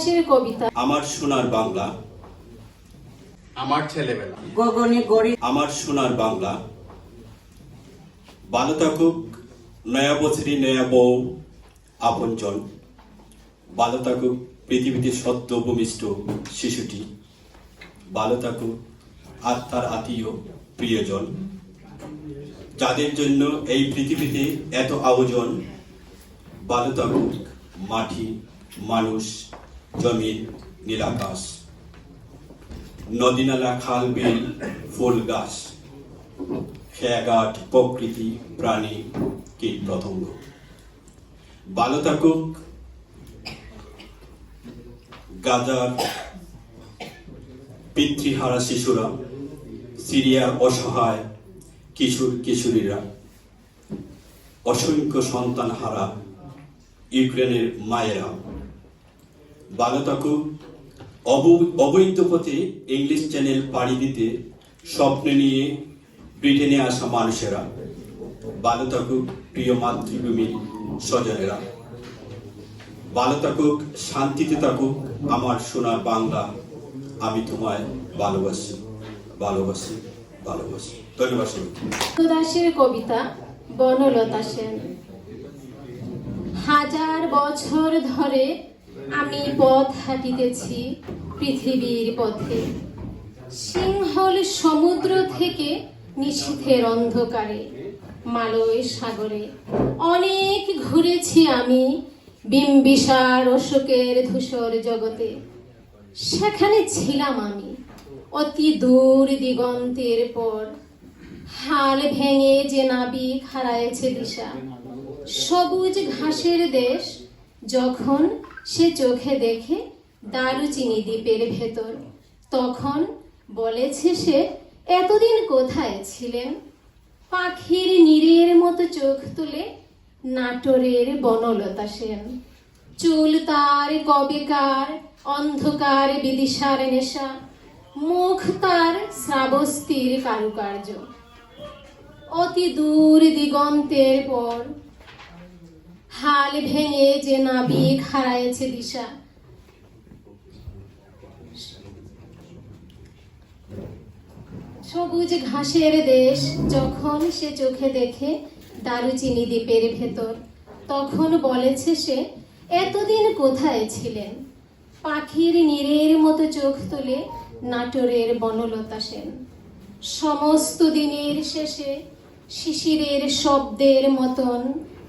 দাসের কবিতা। আমার সোনার বাংলা। আমার ছেলেবেলা। গগনে গড়ে আমার সোনার বাংলা। ভালো থাকুক নয়া বছরী নয়া বউ আপনজন ভালো থাকুক পৃথিবীতে সদ্য ভূমিষ্ঠ শিশুটি। ভালো থাকুক আত্মার আত্মীয় প্রিয়জন। যাদের জন্য এই পৃথিবীতে এত আয়োজন ভালো থাকুক মাটি মানুষ জমিন নীলাকাশ নদীনালা খাল বিল ফুল গাছ খেয়াঘাট প্রকৃতি প্রাণী কীট পতঙ্গ ভালো থাকুক গাজার পিতৃহারা শিশুরা সিরিয়ার অসহায় কিশোর কিশোরীরা অসংখ্য সন্তান হারা ইউক্রেনের মায়েরা ভালো অবৈধ পথে ইংলিশ চ্যানেল পাড়ি দিতে স্বপ্ন নিয়ে ব্রিটেনে আসা মানুষেরা। ভালো প্রিয় মাতৃভূমির স্বজনেরা। ভালো থাকুক শান্তিতে থাকুক, আমার সোনার বাংলা। আমি তোমায় ভালোবাসি ভালোবাসি ভালোবাসি। ধন্যবাদ। দাসের কবিতা, বনলতা সেন। হাজার বছর ধরে আমি পথ হাঁটিতেছি পৃথিবীর পথে। সিংহল সমুদ্র থেকে নিশীথের অন্ধকারে, মালয় সাগরে। অনেক ঘুরেছি আমি বিম্বিসার অশোকের ধূসর জগতে। সেখানে ছিলাম আমি অতি দূর দিগন্তের পর। হাল ভেঙে যে নাবিক হারায়েছে দিশা। সবুজ ঘাসের দেশ যখন সে চোখে দেখে দারুচিনি দ্বীপের ভেতর। তখন বলেছে সে, এতদিন কোথায় ছিলেন? পাখির নীরের মতো চোখ তুলে নাটোরের বনলতা সেন। চুল তার কবেকার অন্ধকার বিদিশার নেশা। মুখ তার শ্রাবস্তির কারুকার্য। অতি দূর দিগন্তের পর হাল ভেঙে যে নাবিক হারায়েছে দিশা। সবুজ ঘাসের দেশ যখন সে চোখে দেখে দারুচিনি দ্বীপের ভেতর, তখন বলেছে সে, এতদিন কোথায় ছিলেন? পাখির নীরের মতো চোখ তুলে নাটোরের বনলতা সেন। সমস্ত দিনের শেষে শিশিরের শব্দের মতন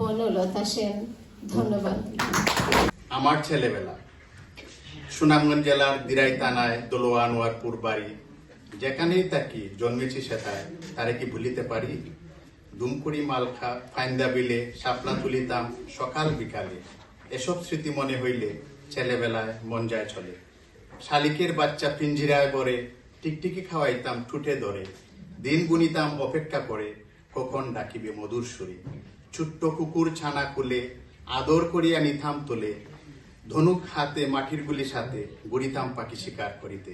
বনলতা সেন, ধন্যবাদ। আমার ছেলেবেলা, সুনামগঞ্জ জেলার দিরাই থানায় দোলোয়া আনোয়ারপুর বাড়ি যেখানেই থাকি, জন্মেছি সেটায় তারে কি ভুলিতে পারি? দুমকুড়ি মালখা ফাইন্দা বিলে শাপলা তুলিতাম সকাল বিকালে, এসব স্মৃতি মনে হইলে ছেলেবেলায় মন যায় চলে। শালিকের বাচ্চা পিঞ্জিরায় বরে, টিকটিকি খাওয়াইতাম ঠুটে ধরে, দিন গুনিতাম অপেক্ষা করে, কখন ডাকিবে মধুর সুরে। ছোট্ট কুকুর ছানা কুলে আদর করিয়া নিতাম তোলে। ধনুক হাতে, মাটির গুলি সাথে গুড়িতাম পাখি শিকার করিতে।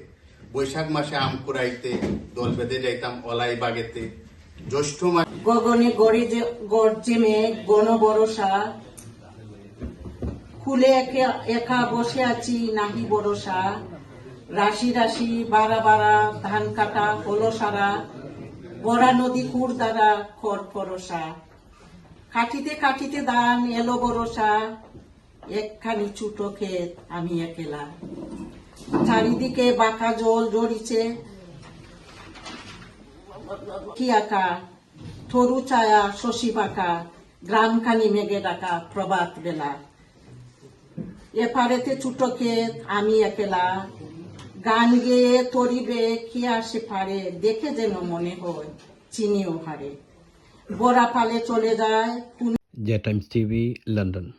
বৈশাখ মাসে আম কুড়াইতে, দল বেঁধে যাইতাম অলাই বাগেতে। জ্যৈষ্ঠ মাসে গগনে গড়ে যে গর্জে মেঘ গণ বরসা খুলে একা বসে আছি, নাহি বরসা রাশি রাশি, বারা বাড়া ধান কাটা, হলো সারা। বড়া নদী কুর দ্বারা খড় পরসা কাটিতে কাটিতে দান এলো বরসা একখানি ছুটো ক্ষেত আমি একেলা। চারিদিকে বাঁকা জল জড়িছে কি আঁকা থরু ছায়া শশী বাঁকা। গ্রামখানি মেঘে ডাকা প্রভাত বেলা। এপারেতে ছুটো ক্ষেত, আমি একেলা। গান গেয়ে তরিবে, কি আসে পারে? দেখে যেন মনে হয় চিনিও হারে। बोरा पाले चले जाए जय टाइम्स टीवी लंदन।